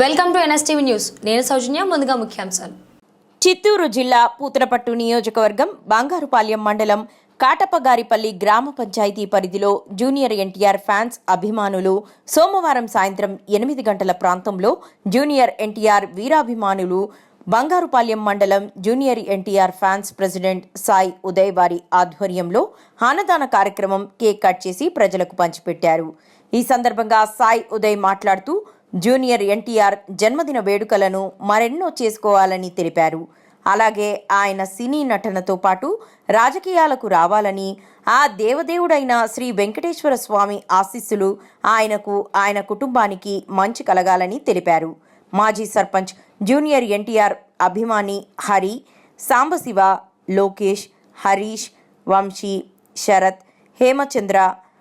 Welcome to NSTV news. నేను సౌజన్య ముందుగా ముఖ్యాంశాలు. చిత్తూరు జిల్లా పూతలపట్టు నియోజకవర్గం బంగారుపాలెం మండలం కాటపగారిపల్లి గ్రామ పంచాయతీ పరిధిలో జూనియర్ ఎన్టీఆర్ ఫ్యాన్స్ అభిమానులు సోమవారం సాయంత్రం ఎనిమిది గంటల ప్రాంతంలో జూనియర్ ఎన్టీఆర్ వీరాభిమానులు బంగారుపాలెం మండలం junior NTR fans president Sai Uday వారి ఆధ్వర్యంలో హానదాన కార్యక్రమం కేక్ కట్ చేసి ప్రజలకు పంచిపెట్టారు. ఈ సందర్భంగా సాయి ఉదయ్ మాట్లాడుతూ జూనియర్ ఎన్టీఆర్ జన్మదిన వేడుకలను మరెన్నో చేసుకోవాలని తెలిపారు. అలాగే ఆయన సినీ నటనతో పాటు రాజకీయాలకు రావాలని ఆ దేవదేవుడైన శ్రీ వెంకటేశ్వర స్వామి ఆశీస్సులు ఆయనకు ఆయన కుటుంబానికి మంచి కలగాలని తెలిపారు. మాజీ సర్పంచ్ జూనియర్ ఎన్టీఆర్ అభిమాని హరి సాంబశివ లోకేష్ హరీష్ వంశీ శరత్ హేమచంద్ర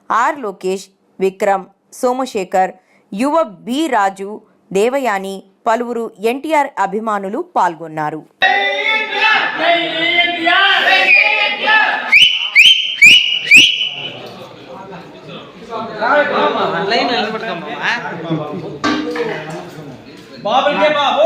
ఆర్ లోకేష్ విక్రమ్ సోమశేఖర్ యువ బి రాజు దేవయాని పలువురు ఎన్టీఆర్ అభిమానులు పాల్గొన్నారు. బాబు బాబు.